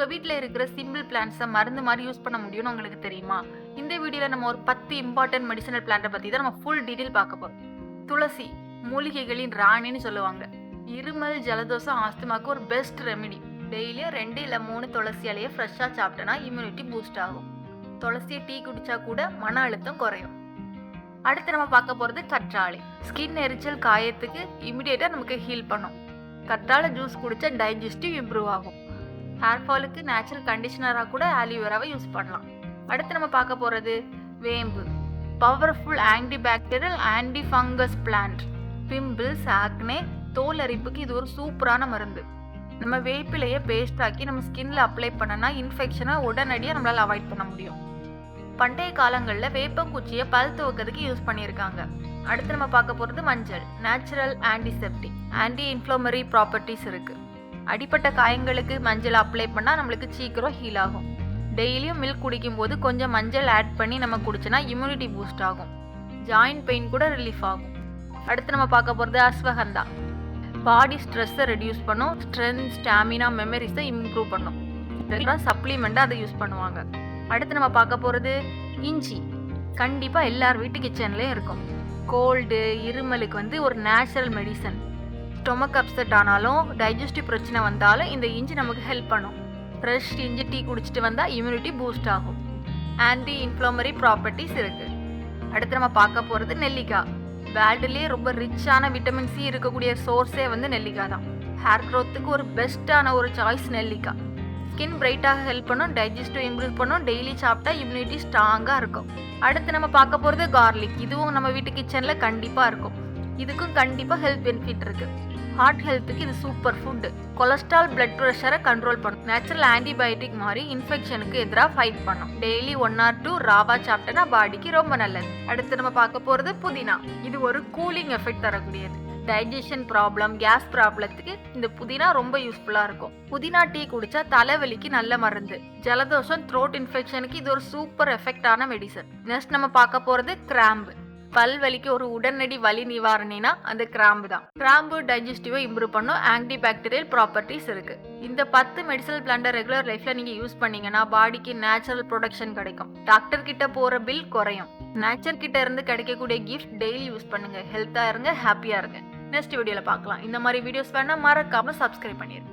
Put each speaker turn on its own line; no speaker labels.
உங்கள் வீட்டில் இருக்கிற சிம்பிள் பிளான்ஸை மருந்து மாதிரி யூஸ் பண்ண முடியும்னு உங்களுக்கு தெரியுமா? இந்த வீடியோவில் நம்ம ஒரு பத்து இம்பார்ட்டன்ட் மெடிசனல் பிளான்ட்டை பற்றி தான் நம்ம ஃபுல் டீட்டெயில் பார்க்க போகிறோம் துளசி மூலிகைகளின் ராணின்னு சொல்லுவாங்க. இருமல் ஜலதோஷம் ஆஸ்துமாக்கு ஒரு பெஸ்ட் ரெமெடி டெய்லியும் ரெண்டு இல்லை மூணு துளசி இலையை ஃப்ரெஷ்ஷாக சாப்பிட்டோன்னா இம்யூனிட்டி பூஸ்ட் ஆகும். துளசியை டீ குடிச்சா கூட மன அழுத்தம் குறையும். அடுத்து நம்ம பார்க்க போகிறது கற்றாழை. ஸ்கின் எரிச்சல் காயத்துக்கு இமிடியேட்டாக நமக்கு ஹீல் பண்ணும். கற்றாழை ஜூஸ் குடிச்சா டைஜஸ்டிவ் இம்ப்ரூவ் ஆகும். ஹேர் ஃபாலுக்கு நேச்சுரல் கண்டிஷனராக கூட ஆலிவேராவை யூஸ் பண்ணலாம். அடுத்து நம்ம பார்க்க போகிறது வேம்பு. Powerful anti bacterial anti fungus plant pimples acne தோல் அரிப்புக்கு இது ஒரு சூப்பரான மருந்து. நம்ம வேப்பிலையை பேஸ்ட் ஆக்கி நம்ம ஸ்கின்ல அப்ளை பண்ணனா இன்ஃபெக்ஷனை உடனடியாக நம்மளால் அவாய்ட் பண்ண முடியும். பண்டைய காலங்களில் வேப்பங்குச்சியை பல் துவக்கிறதுக்கு யூஸ் பண்ணியிருக்காங்க. அடுத்து நம்ம பார்க்க போகிறது மஞ்சள். Natural antiseptic anti inflammatory properties இருக்குது அடிப்பட்ட காயங்களுக்கு மஞ்சள் அப்ளை பண்ணால் நம்மளுக்கு சீக்கிரம் ஹீல் ஆகும். டெய்லியும் மில்க் குடிக்கும்போது கொஞ்சம் மஞ்சள் ஆட் பண்ணி நம்ம குடிச்சோன்னா இம்யூனிட்டி பூஸ்ட் ஆகும். ஜாயிண்ட் பெயின் கூட ரிலீஃப் ஆகும். அடுத்து நம்ம பார்க்க போகிறது அஸ்வகந்தா. பாடி ஸ்ட்ரெஸ்ஸை ரெடியூஸ் பண்ணும். ஸ்ட்ரென்த் ஸ்டாமினா மெமரிஸை இம்ப்ரூவ் பண்ணும். இதெல்லாம் சப்ளிமெண்ட்டாக அதை யூஸ் பண்ணுவாங்க. அடுத்து நம்ம பார்க்க போகிறது இஞ்சி. கண்டிப்பாக எல்லார் வீட்டு கிச்சன்லேயும் இருக்கும். கோல்டு இருமலுக்கு வந்து ஒரு நேச்சுரல் மெடிசன் ஸ்டொமக் அப்செட் ஆனாலும் டைஜஸ்டிவ் பிரச்சனை வந்தாலும் இந்த இஞ்சி நமக்கு ஹெல்ப் பண்ணும். ஃப்ரெஷ் இஞ்சி டீ குடிச்சிட்டு வந்தால் இம்யூனிட்டி பூஸ்ட் ஆகும். ஆன்டி இன்ஃப்ளமரி ப்ராப்பர்ட்டிஸ் இருக்குது அடுத்து நம்ம பார்க்க போகிறது நெல்லிக்காய். வேர்ல்டுலேயே ரொம்ப ரிச்சான விட்டமின் சி இருக்கக்கூடிய சோர்ஸே வந்து நெல்லிக்காய் தான். ஹேர் க்ரோத்துக்கு ஒரு பெஸ்ட்டான ஒரு சாய்ஸ் நெல்லிக்காய். ஸ்கின் பிரைட்டாக ஹெல்ப் பண்ணும் டைஜஸ்டிவ் இம்ப்ரூவ் பண்ணும் டெய்லி சாப்பிட்டா இம்யூனிட்டி ஸ்ட்ராங்காக இருக்கும். அடுத்து நம்ம பார்க்க போகிறது கார்லிக் இதுவும் நம்ம வீட்டு கிச்சனில் கண்டிப்பாக இருக்கும். இதுக்கும் கண்டிப்பாக ஹெல்த் பெனிஃபிட் இருக்குது ஹார்ட் ஹெல்த்துக்கு இது சூப்பர் ஃபுட்டு கொலஸ்ட்ரால் பிளட் ப்ரெஷரை கண்ட்ரோல் பண்ணும். நேச்சுரல் ஆன்டிபயோட்டிக் மாதிரி இன்ஃபெக்ஷனுக்கு எதிராக ஃபைட் பண்ணும். டெய்லி ஒன் ஆர் டூ ராவா சாப்பிட்டேன்னா பாடிக்கு ரொம்ப நல்லது. அடுத்து நம்ம பார்க்க போகிறது புதினா. இது ஒரு கூலிங் எஃபெக்ட் தரக்கூடியது. டைஜஷன் ப்ராப்ளம் கேஸ் ப்ராப்ளத்துக்கு இந்த புதினா ரொம்ப யூஸ்ஃபுல்லாக இருக்கும். புதினா டீ குடிச்சா தலைவலிக்கு நல்ல மருந்து. ஜலதோஷம் த்ரோட் இன்ஃபெக்ஷனுக்கு இது ஒரு சூப்பர் எஃபெக்டான மெடிசன் நெக்ஸ்ட் நம்ம பார்க்க போகிறது கிராம்பு பல் வலிக்கு ஒரு உடனடி வலி நிவாரணினா அந்த கிராம்பு தான். கிராம்பு டைஜஸ்டிவை இம்ப்ரூவ் பண்ணும். ஆன்டி பாக்டீரியல் ப்ராப்பர்ட்டிஸ் இருக்கு. இந்த பத்து மெடிசனல் பிளான்டை ரெகுலர் லைஃப்ல நீங்க யூஸ் பண்ணீங்கன்னா பாடிக்கு நேச்சுரல் ப்ரொடக்ஷன் கிடைக்கும். டாக்டர் கிட்ட போற பில் குறையும். நேச்சர் கிட்ட இருந்து கிடைக்கக்கூடிய கிஃப்ட் டெய்லி யூஸ் பண்ணுங்க. ஹெல்த்தா இருங்க ஹாப்பியா இருங்க. நெக்ஸ்ட் வீடியோல பார்க்கலாம். இந்த மாதிரி வீடியோஸ் வேணா மறக்காம சப்ஸ்கிரைப் பண்ணிருங்க.